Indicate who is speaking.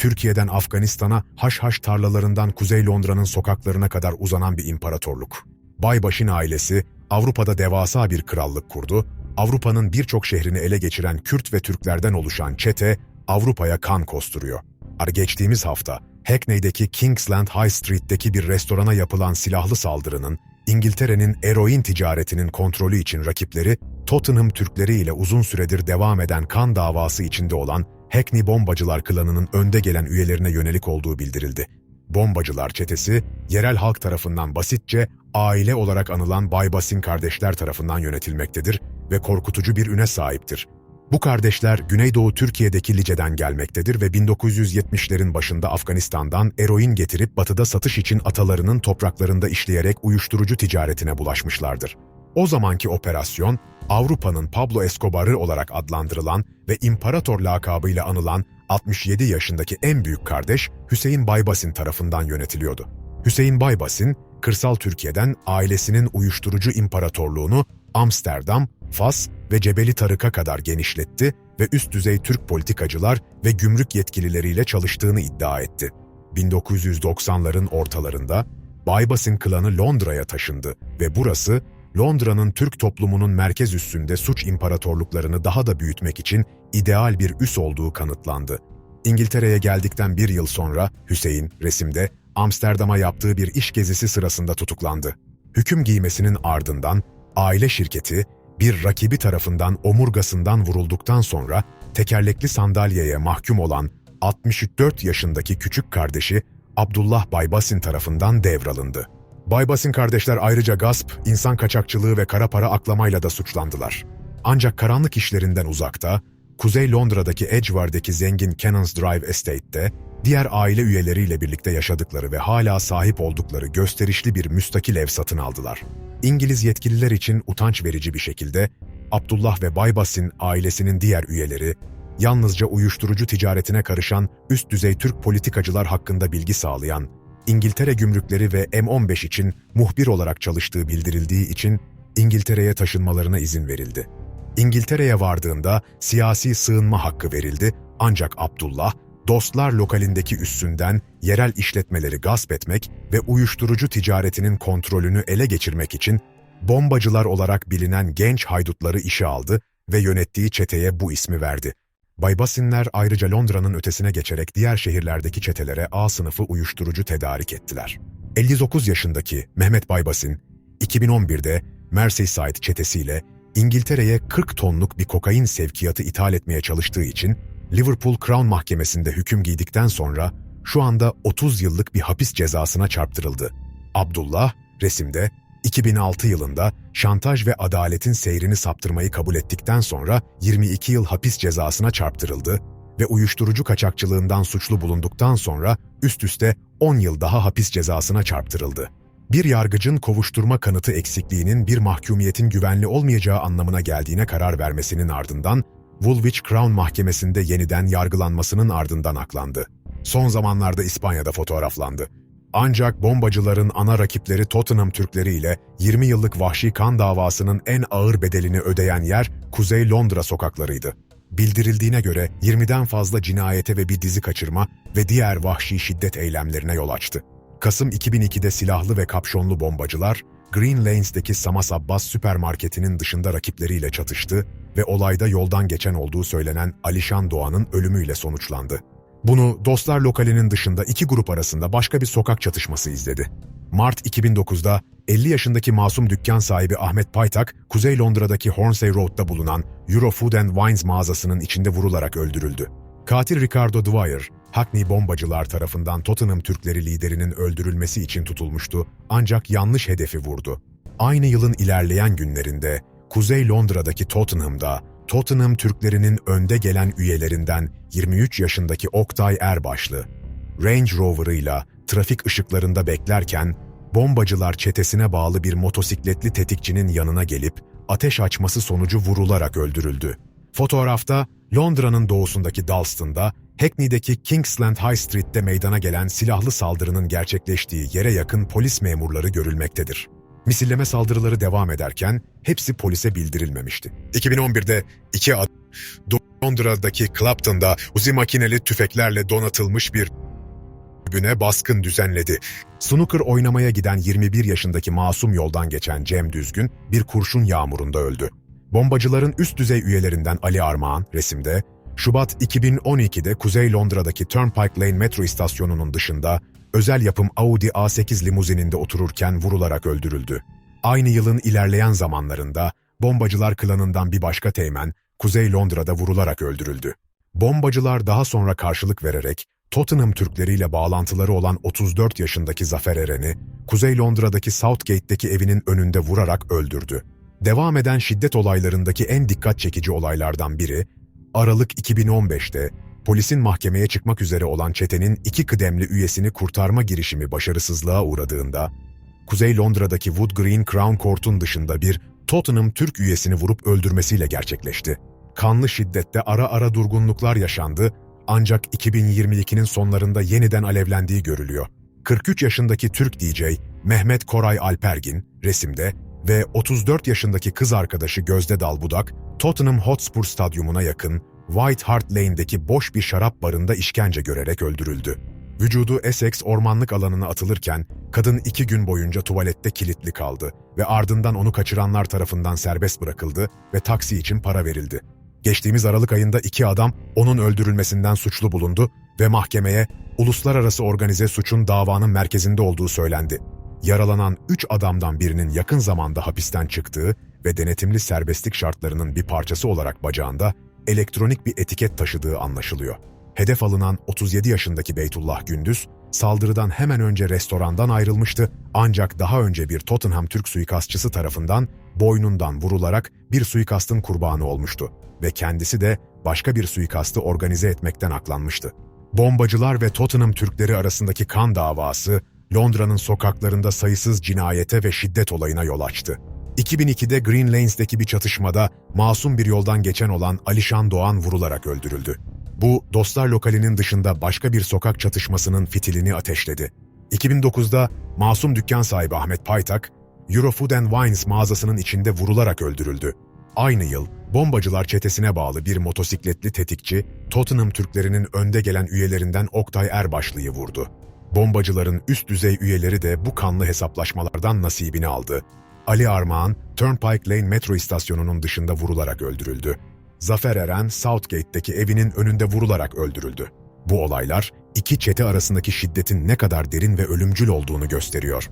Speaker 1: Türkiye'den Afganistan'a haşhaş tarlalarından Kuzey Londra'nın sokaklarına kadar uzanan bir imparatorluk. Baybaş'ın ailesi Avrupa'da devasa bir krallık kurdu, Avrupa'nın birçok şehrini ele geçiren Kürt ve Türklerden oluşan çete Avrupa'ya kan kosturuyor. Geçtiğimiz hafta Hackney'deki Kingsland High Street'teki bir restorana yapılan silahlı saldırının İngiltere'nin eroin ticaretinin kontrolü için rakipleri Tottenham Türkleri ile uzun süredir devam eden kan davası içinde olan Hackney Bombacılar klanının önde gelen üyelerine yönelik olduğu bildirildi. Bombacılar çetesi, yerel halk tarafından basitçe aile olarak anılan Baybasin kardeşler tarafından yönetilmektedir ve korkutucu bir üne sahiptir. Bu kardeşler Güneydoğu Türkiye'deki Lice'den gelmektedir ve 1970'lerin başında Afganistan'dan eroin getirip batıda satış için atalarının topraklarında işleyerek uyuşturucu ticaretine bulaşmışlardır. O zamanki operasyon, Avrupa'nın Pablo Escobar'ı olarak adlandırılan ve İmparator lakabıyla anılan 67 yaşındaki en büyük kardeş Hüseyin Baybasin tarafından yönetiliyordu. Hüseyin Baybasin, kırsal Türkiye'den ailesinin uyuşturucu imparatorluğunu Amsterdam, Fas ve Cebeli Tarık'a kadar genişletti ve üst düzey Türk politikacılar ve gümrük yetkilileriyle çalıştığını iddia etti. 1990'ların ortalarında Baybasin klanı Londra'ya taşındı ve burası Londra'nın Türk toplumunun merkez üssünde suç imparatorluklarını daha da büyütmek için ideal bir üs olduğu kanıtlandı. İngiltere'ye geldikten bir yıl sonra Hüseyin resimde Amsterdam'a yaptığı bir iş gezisi sırasında tutuklandı. Hüküm giymesinin ardından aile şirketi bir rakibi tarafından omurgasından vurulduktan sonra tekerlekli sandalyeye mahkum olan 64 yaşındaki küçük kardeşi Abdullah Baybasin tarafından devralındı. Baybasin kardeşler ayrıca gasp, insan kaçakçılığı ve kara para aklamayla da suçlandılar. Ancak karanlık işlerinden uzakta, Kuzey Londra'daki Edgeware'deki zengin Cannons Drive Estate'te diğer aile üyeleriyle birlikte yaşadıkları ve hala sahip oldukları gösterişli bir müstakil ev satın aldılar. İngiliz yetkililer için utanç verici bir şekilde Abdullah ve Baybasin ailesinin diğer üyeleri yalnızca uyuşturucu ticaretine karışan üst düzey Türk politikacılar hakkında bilgi sağlayan, İngiltere gümrükleri ve M15 için muhbir olarak çalıştığı bildirildiği için İngiltere'ye taşınmalarına izin verildi. İngiltere'ye vardığında siyasi sığınma hakkı verildi ancak Abdullah, Dostlar lokalindeki üssünden yerel işletmeleri gasp etmek ve uyuşturucu ticaretinin kontrolünü ele geçirmek için bombacılar olarak bilinen genç haydutları işe aldı ve yönettiği çeteye bu ismi verdi. Baybasinler ayrıca Londra'nın ötesine geçerek diğer şehirlerdeki çetelere A sınıfı uyuşturucu tedarik ettiler. 59 yaşındaki Mehmet Baybasin, 2011'de Merseyside çetesiyle İngiltere'ye 40 tonluk bir kokain sevkiyatı ithal etmeye çalıştığı için Liverpool Crown Mahkemesi'nde hüküm giydikten sonra şu anda 30 yıllık bir hapis cezasına çarptırıldı. Abdullah, resimde 2006 yılında şantaj ve adaletin seyrini saptırmayı kabul ettikten sonra 22 yıl hapis cezasına çarptırıldı ve uyuşturucu kaçakçılığından suçlu bulunduktan sonra üst üste 10 yıl daha hapis cezasına çarptırıldı. Bir yargıcın kovuşturma kanıtı eksikliğinin bir mahkumiyetin güvenli olmayacağı anlamına geldiğine karar vermesinin ardından Woolwich Crown Mahkemesi'nde yeniden yargılanmasının ardından aklandı. Son zamanlarda İspanya'da fotoğraflandı. Ancak bombacıların ana rakipleri Tottenham Türkleri ile 20 yıllık vahşi kan davasının en ağır bedelini ödeyen yer Kuzey Londra sokaklarıydı. Bildirildiğine göre 20'den fazla cinayete ve bir dizi kaçırma ve diğer vahşi şiddet eylemlerine yol açtı. Kasım 2002'de silahlı ve kapşonlu bombacılar, Green Lanes'deki Samas Abbas süpermarketinin dışında rakipleriyle çatıştı ve olayda yoldan geçen olduğu söylenen Alişan Doğan'ın ölümüyle sonuçlandı. Bunu Dostlar Lokali'nin dışında iki grup arasında başka bir sokak çatışması izledi. Mart 2009'da 50 yaşındaki masum dükkan sahibi Ahmet Paytak, Kuzey Londra'daki Hornsey Road'da bulunan Euro Food and Wines mağazasının içinde vurularak öldürüldü. Katil Ricardo Dwyer, Hackney bombacılar tarafından Tottenham Türkleri liderinin öldürülmesi için tutulmuştu ancak yanlış hedefi vurdu. Aynı yılın ilerleyen günlerinde Kuzey Londra'daki Tottenham'da Tottenham Türklerinin önde gelen üyelerinden 23 yaşındaki Oktay Erbaşlı, Range Rover'ıyla trafik ışıklarında beklerken bombacılar çetesine bağlı bir motosikletli tetikçinin yanına gelip ateş açması sonucu vurularak öldürüldü. Fotoğrafta Londra'nın doğusundaki Dalston'da, Hackney'deki Kingsland High Street'te meydana gelen silahlı saldırının gerçekleştiği yere yakın polis memurları görülmektedir. Misilleme saldırıları devam ederken hepsi polise bildirilmemişti. 2011'de iki ad Londra'daki Clapton'da Uzi makineli tüfeklerle donatılmış bir kulübüne baskın düzenledi. Snooker oynamaya giden 21 yaşındaki masum yoldan geçen Cem Düzgün bir kurşun yağmurunda öldü. Bombacıların üst düzey üyelerinden Ali Armağan resimde, Şubat 2012'de Kuzey Londra'daki Turnpike Lane metro istasyonunun dışında özel yapım Audi A8 limuzininde otururken vurularak öldürüldü. Aynı yılın ilerleyen zamanlarında bombacılar klanından bir başka teğmen Kuzey Londra'da vurularak öldürüldü. Bombacılar daha sonra karşılık vererek Tottenham Türkleriyle bağlantıları olan 34 yaşındaki Zafer Eren'i Kuzey Londra'daki Southgate'deki evinin önünde vurarak öldürdü. Devam eden şiddet olaylarındaki en dikkat çekici olaylardan biri, Aralık 2015'te polisin mahkemeye çıkmak üzere olan çetenin iki kıdemli üyesini kurtarma girişimi başarısızlığa uğradığında, Kuzey Londra'daki Wood Green Crown Court'un dışında bir Tottenham Türk üyesini vurup öldürmesiyle gerçekleşti. Kanlı şiddette ara ara durgunluklar yaşandı ancak 2022'nin sonlarında yeniden alevlendiği görülüyor. 43 yaşındaki Türk DJ Mehmet Koray Alpergin resimde ve 34 yaşındaki kız arkadaşı Gözde Dalbudak Tottenham Hotspur stadyumuna yakın White Hart Lane'deki boş bir şarap barında işkence görerek öldürüldü. Vücudu Essex ormanlık alanına atılırken kadın iki gün boyunca tuvalette kilitli kaldı ve ardından onu kaçıranlar tarafından serbest bırakıldı ve taksi için para verildi. Geçtiğimiz Aralık ayında iki adam onun öldürülmesinden suçlu bulundu ve mahkemeye uluslararası organize suçun davanın merkezinde olduğu söylendi. Yaralanan üç adamdan birinin yakın zamanda hapisten çıktığı ve denetimli serbestlik şartlarının bir parçası olarak bacağında elektronik bir etiket taşıdığı anlaşılıyor. Hedef alınan 37 yaşındaki Beytullah Gündüz, saldırıdan hemen önce restorandan ayrılmıştı ancak daha önce bir Tottenham Türk suikastçısı tarafından boynundan vurularak bir suikastın kurbanı olmuştu ve kendisi de başka bir suikastı organize etmekten aklanmıştı. Bombacılar ve Tottenham Türkleri arasındaki kan davası, Londra'nın sokaklarında sayısız cinayete ve şiddet olayına yol açtı. 2002'de Green Lanes'deki bir çatışmada masum bir yoldan geçen olan Alişan Doğan vurularak öldürüldü. Bu, Dostlar Lokali'nin dışında başka bir sokak çatışmasının fitilini ateşledi. 2009'da masum dükkan sahibi Ahmet Paytak, Eurofood and Wines mağazasının içinde vurularak öldürüldü. Aynı yıl, bombacılar çetesine bağlı bir motosikletli tetikçi, Tottenham Türklerinin önde gelen üyelerinden Oktay Erbaşlı'yı vurdu. Bombacıların üst düzey üyeleri de bu kanlı hesaplaşmalardan nasibini aldı. Ali Armağan, Turnpike Lane metro istasyonunun dışında vurularak öldürüldü. Zafer Eren, Southgate'deki evinin önünde vurularak öldürüldü. Bu olaylar, iki çete arasındaki şiddetin ne kadar derin ve ölümcül olduğunu gösteriyor.